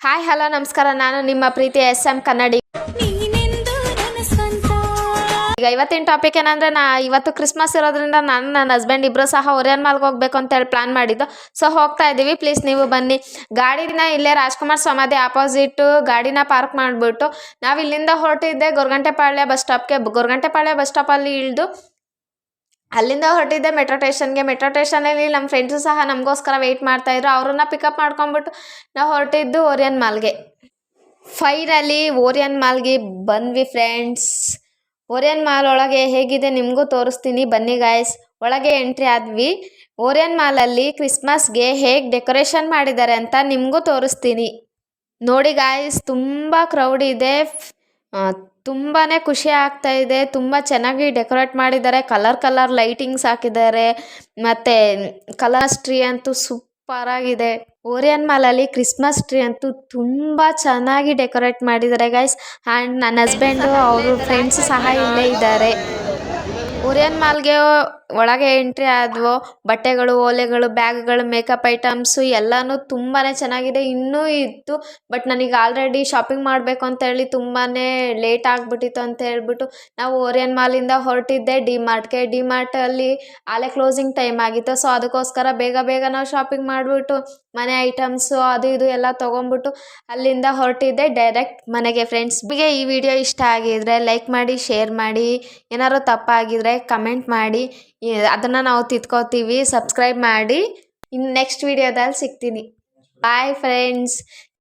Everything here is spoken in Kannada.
ಹಾಯ್ ಹಲೋ ನಮಸ್ಕಾರ. ನಾನು ನಿಮ್ಮ ಪ್ರೀತಿ ಎಸ್ ಎಂ ಕನ್ನಡಿ ಈಗ ಇವತ್ತಿನ ಟಾಪಿಕ್ ಏನಂದ್ರೆ ನಾ ಇವತ್ತು ಕ್ರಿಸ್ಮಸ್ ಇರೋದ್ರಿಂದ ನಾನು ನನ್ನ ಹಸ್ಬೆಂಡ್ ಇಬ್ರು ಸಹ ಒರಿಯನ್ ಮಾಲ್ಗೆ ಹೋಗ್ಬೇಕು ಅಂತೇಳಿ ಪ್ಲಾನ್ ಮಾಡಿದ್ದು. ಸೊ ಹೋಗ್ತಾ ಇದ್ದೀವಿ. ಪ್ಲೀಸ್ ನೀವು ಬನ್ನಿ. ಗಾಡಿನ ಇಲ್ಲೇ ರಾಜ್ಕುಮಾರ್ ಸಮಾಧಿ ಆಪೋಸಿಟ್ ಗಾಡಿನ ಪಾರ್ಕ್ ಮಾಡಿಬಿಟ್ಟು ನಾವು ಇಲ್ಲಿಂದ ಹೊರಟಿದ್ದೆ ಗೊರ್ಗಂಟೆಪಾಳ್ಯ ಬಸ್ ಸ್ಟಾಪ್ಗೆ ಗೊರಗಂಟೆಪಾಳ್ಯ ಬಸ್ ಸ್ಟಾಪಲ್ಲಿ ಇಳಿದು ಅಲ್ಲಿಂದ ಹೊರಟಿದ್ದೆ ಮೆಟ್ರೋ ಸ್ಟೇಷನ್ಗೆ ಮೆಟ್ರೋ ಸ್ಟೇಷನಲ್ಲಿ ನಮ್ಮ ಫ್ರೆಂಡ್ಸು ಸಹ ನಮಗೋಸ್ಕರ ವೆಯ್ಟ್ ಮಾಡ್ತಾಯಿದ್ರು ಅವ್ರನ್ನ ಪಿಕಪ್ ಮಾಡ್ಕೊಂಬಿಟ್ಟು ನಾವು ಹೊರಟಿದ್ದು ಓರಿಯನ್ ಮಾಲ್ಗೆ ಫೈನಲಿ ಓರಿಯನ್ ಮಾಲ್ಗೆ ಬಂದ್ವಿ ಫ್ರೆಂಡ್ಸ್ ಓರಿಯನ್ ಮಾಲ್ ಒಳಗೆ ಹೇಗಿದೆ ನಿಮಗೂ ತೋರಿಸ್ತೀನಿ. ಬನ್ನಿ ಗಾಯ್ಸ್ ಒಳಗೆ ಎಂಟ್ರಿ ಆದ್ವಿ. ಓರಿಯನ್ ಮಾಲಲ್ಲಿ ಕ್ರಿಸ್ಮಸ್ಗೆ ಹೇಗೆ ಡೆಕೋರೇಷನ್ ಮಾಡಿದ್ದಾರೆ ಅಂತ ನಿಮಗೂ ತೋರಿಸ್ತೀನಿ. ನೋಡಿ ಗಾಯ್ಸ್ ತುಂಬ ಕ್ರೌಡ್ ಇದೆ. ತುಂಬಾ ಖುಷಿ ಆಗ್ತಾ ಇದೆ. ತುಂಬ ಚೆನ್ನಾಗಿ ಡೆಕೋರೇಟ್ ಮಾಡಿದ್ದಾರೆ. ಕಲರ್ ಕಲರ್ ಲೈಟಿಂಗ್ಸ್ ಹಾಕಿದ್ದಾರೆ. ಮತ್ತೆ ಕಲರ್ಸ್ ಟ್ರೀ ಅಂತೂ ಸೂಪರ್ ಆಗಿದೆ. ಓರಿಯನ್ ಮಾಲಲ್ಲಿ ಕ್ರಿಸ್ಮಸ್ ಟ್ರೀ ಅಂತೂ ತುಂಬ ಚೆನ್ನಾಗಿ ಡೆಕೋರೇಟ್ ಮಾಡಿದ್ದಾರೆ ಗೈಸ್ ಆ್ಯಂಡ್ ನನ್ನ ಹಸ್ಬೆಂಡ್ ಅವರು ಫ್ರೆಂಡ್ಸ್ ಸಹ ಇಲ್ಲೇ ಇದ್ದಾರೆ. ಓರಿಯನ್ ಮಾಲ್ಗೆ ಒಳಗೆ ಎಂಟ್ರಿ ಆದ್ವು. ಬಟ್ಟೆಗಳು, ಓಲೆಗಳು, ಬ್ಯಾಗ್ಗಳು ಮೇಕಪ್ ಐಟಮ್ಸು ಎಲ್ಲನೂ ತುಂಬಾ ಚೆನ್ನಾಗಿದೆ. ಇನ್ನೂ ಇತ್ತು. ಬಟ್ ನನಗೆ ಆಲ್ರೆಡಿ ಶಾಪಿಂಗ್ ಮಾಡಬೇಕು ಅಂತೇಳಿ ತುಂಬಾ ಲೇಟ್ ಆಗಿಬಿಟ್ಟಿತ್ತು ಅಂತ ಹೇಳ್ಬಿಟ್ಟು ನಾವು ಓರಿಯನ್ ಮಾಲಿಂದ ಹೊರಟಿದ್ದೆ. ಡಿ ಮಾರ್ಟ್ಗೆ ಡಿ ಮಾರ್ಟಲ್ಲಿ ಆಲೆ ಕ್ಲೋಸಿಂಗ್ ಟೈಮ್ ಆಗಿತ್ತು. ಸೊ ಅದಕ್ಕೋಸ್ಕರ ಬೇಗ ಬೇಗ ನಾವು ಶಾಪಿಂಗ್ ಮಾಡಿಬಿಟ್ಟು ಮನೆ ಐಟಮ್ಸು ಅದು ಇದು ಎಲ್ಲ ತೊಗೊಂಬಿಟ್ಟು ಅಲ್ಲಿಂದ ಹೊರಟಿದ್ದೆ. ಡೈರೆಕ್ಟ್ ಮನೆಗೆ ಫ್ರೆಂಡ್ಸ್ ಈ ವಿಡಿಯೋ ಇಷ್ಟ ಆಗಿದ್ರೆ ಲೈಕ್ ಮಾಡಿ ಶೇರ್ ಮಾಡಿ. ಏನಾದ್ರು ತಪ್ಪಾಗಿದ್ರೆ ಕಮೆಂಟ್ ಮಾಡಿ. ಅದನ್ನು ನಾವು ತಿದ್ಕೋತೀವಿ ಸಬ್ಸ್ಕ್ರೈಬ್ ಮಾಡಿ. ಇನ್ನು ನೆಕ್ಸ್ಟ್ ವಿಡಿಯೋದಲ್ಲಿ ಸಿಗ್ತೀನಿ. Bye friends